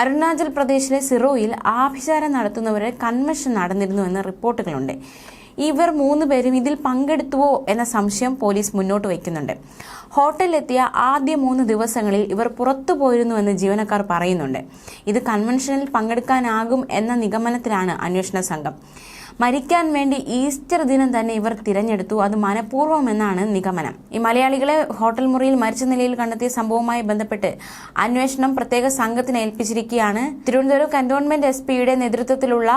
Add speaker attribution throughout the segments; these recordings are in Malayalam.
Speaker 1: അരുണാചൽ പ്രദേശിലെ സിറോയിൽ ആഭിചാരം നടത്തുന്നവരെ കൺവെൻഷൻ നടന്നിരുന്നുവെന്ന് റിപ്പോർട്ടുകളുണ്ട്. ഇവർ മൂന്ന് പേരും ഇതിൽ പങ്കെടുത്തുവോ എന്ന സംശയം പോലീസ് മുന്നോട്ട് വയ്ക്കുന്നുണ്ട്. ഹോട്ടലിലെത്തിയ ആദ്യ മൂന്ന് ദിവസങ്ങളിൽ ഇവർ പുറത്തു പോയിരുന്നുവെന്ന് ജീവനക്കാർ പറയുന്നുണ്ട്. ഇത് കൺവെൻഷനിൽ പങ്കെടുക്കാനാകും എന്ന നിഗമനത്തിലാണ് അന്വേഷണ സംഘം. മരിക്കാൻ വേണ്ടി ഈസ്റ്റർ ദിനം തന്നെ ഇവർ തിരഞ്ഞെടുത്തു. അത് മനഃപൂർവം എന്നാണ് നിഗമനം. ഈ മലയാളികളെ ഹോട്ടൽ മുറിയിൽ മരിച്ച നിലയിൽ കണ്ടെത്തിയ സംഭവവുമായി ബന്ധപ്പെട്ട് അന്വേഷണം പ്രത്യേക സംഘത്തിന് ഏൽപ്പിച്ചിരിക്കുകയാണ്. തിരുവനന്തപുരം കന്റോൺമെന്റ് എസ് പിയുടെ നേതൃത്വത്തിലുള്ള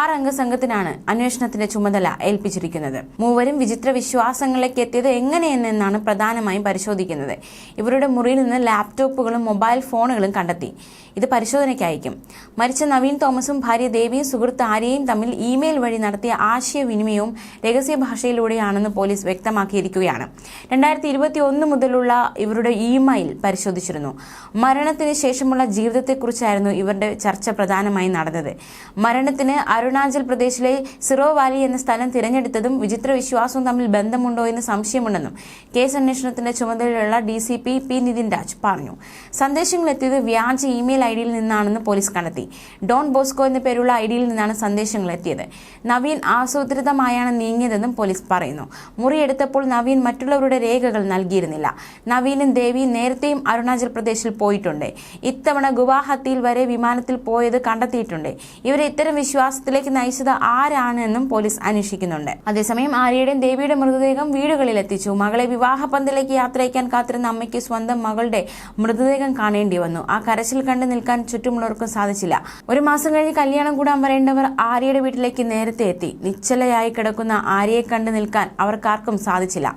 Speaker 1: ആറംഗ സംഘത്തിനാണ് അന്വേഷണത്തിന്റെ ചുമതല. ഏൽപ്പിച്ചിരിക്കുന്നത്. മൂവരും വിചിത്ര വിശ്വാസങ്ങളിലേക്ക് എത്തിയത് എങ്ങനെയെന്നാണ് പ്രധാനമായും പരിശോധിക്കുന്നത്. ഇവരുടെ മുറിയിൽ നിന്ന് ലാപ്ടോപ്പുകളും മൊബൈൽ ഫോണുകളും കണ്ടെത്തി. ഇത് പരിശോധനയ്ക്ക് മരിച്ച നവീൻ തോമസും ഭാര്യ ദേവിയും സുഹൃത്ത് ആര്യയും തമ്മിൽ ഇമെയിൽ വഴി നടത്തിയ ആശയവിനിമയവും രഹസ്യ ഭാഷയിലൂടെയാണെന്ന് പോലീസ് വ്യക്തമാക്കിയിരിക്കുകയാണ്. രണ്ടായിരത്തി ഇരുപത്തി ഒന്ന് മുതലുള്ള ഇവരുടെ ഇമെയിൽ പരിശോധിച്ചിരുന്നു. മരണത്തിന് ശേഷമുള്ള ജീവിതത്തെക്കുറിച്ചായിരുന്നു ഇവരുടെ ചർച്ച പ്രധാനമായും നടന്നത്. മരണത്തിന് അരുണാചൽ പ്രദേശിലെ സിറോ വാലി എന്ന സ്ഥലം തിരഞ്ഞെടുത്തതും വിചിത്ര വിശ്വാസവും തമ്മിൽ ബന്ധമുണ്ടോ എന്ന് സംശയമുണ്ടെന്നും കേസ് അന്വേഷണത്തിന്റെ ചുമതലയുള്ള D C P P Nithin Raj പറഞ്ഞു. സന്ദേശങ്ങൾ എത്തിയത് വ്യാജ ഇമെയിൽ ഐ ഡിയിൽ നിന്നാണെന്ന് പോലീസ് കണ്ടെത്തി. ഡോൺ ബോസ്കോ എന്ന പേരുള്ള ഐ ഡിയിൽ നിന്നാണ് സന്ദേശങ്ങൾ എത്തിയത് നവീൻ ആസൂത്രിതമായാണ് നീങ്ങിയതെന്നും പോലീസ് പറയുന്നു. മുറിയെടുത്തപ്പോൾ നവീൻ മറ്റുള്ളവരുടെ രേഖകൾ നൽകിയിരുന്നില്ല. നവീനും ദേവിയും നേരത്തെയും അരുണാചൽ പ്രദേശിൽ പോയിട്ടുണ്ട്. ഇത്തവണ ഗുവാഹത്തിയിൽ വരെ വിമാനത്തിൽ പോയത് കണ്ടെത്തിയിട്ടുണ്ട്. ഇവരെ ഇത്തരം വിശ്വാസത്തിലേക്ക് നയിച്ചത് ആരാണെന്നും പോലീസ് അന്വേഷിക്കുന്നുണ്ട്. അതേസമയം ആര്യയുടെയും ദേവിയുടെ മൃതദേഹം വീടുകളിൽ എത്തിച്ചു മകളെ വിവാഹ പന്തലേക്ക് യാത്രയക്കാൻ കാത്തിരുന്ന അമ്മയ്ക്ക് സ്വന്തം മകളുടെ മൃതദേഹം കാണേണ്ടി വന്നു. ആ കരച്ചിൽ കണ്ടു നിൽക്കാൻ ചുറ്റുമുള്ളവർക്കും സാധിച്ചില്ല. ഒരു മാസം കഴിഞ്ഞ് കല്യാണം കൂടാൻ വരേണ്ടവർ ആര്യയുടെ വീട്ടിലേക്ക് നേരത്തെ എത്തി. നിശ്ചലയായി കിടക്കുന്ന ആര്യയെ കണ്ടു നിൽക്കാൻ അവർക്കാർക്കും സാധിച്ചില്ല.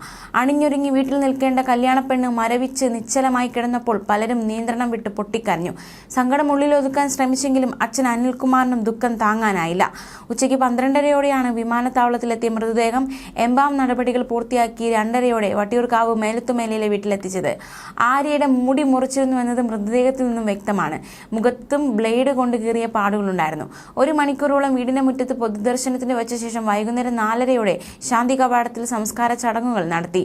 Speaker 1: അണിഞ്ഞൊരുങ്ങി വീട്ടിൽ നിൽക്കേണ്ട കല്യാണപ്പെണ്ണ് മരവിച്ച് നിശ്ചലമായി കിടന്നപ്പോൾ പലരും നിയന്ത്രണം വിട്ട് പൊട്ടിക്കരഞ്ഞു. സങ്കടം ഉള്ളിലൊതുക്കാൻ ശ്രമിച്ചെങ്കിലും അച്ഛൻ അനിൽകുമാറിനും ദുഃഖം താങ്ങാനായില്ല. ഉച്ചയ്ക്ക് പന്ത്രണ്ടരയോടെയാണ് വിമാനത്താവളത്തിലെത്തിയ മൃതദേഹം എംബാം നടപടികൾ പൂർത്തിയാക്കി രണ്ടരയോടെ വട്ടിയൂർക്കാവ് മേലത്തുമേലയിലെ വീട്ടിലെത്തിച്ചത്. ആര്യയുടെ മുടി മുറിച്ചിരുന്നു എന്നത് മൃതദേഹത്തിൽ നിന്നും വ്യക്തമാണ്. മുഖത്തും ബ്ലേഡ് കൊണ്ട് കീറിയ പാടുകളുണ്ടായിരുന്നു. ഒരു മണിക്കൂറോളം വീടിന്റെ മുറ്റത്ത് പൊതുദർശനത്തിന് വെച്ച ശേഷം വൈകുന്നേരം നാലരയോടെ ശാന്തി കവാടത്തിൽ സംസ്കാര ചടങ്ങുകൾ നടത്തി.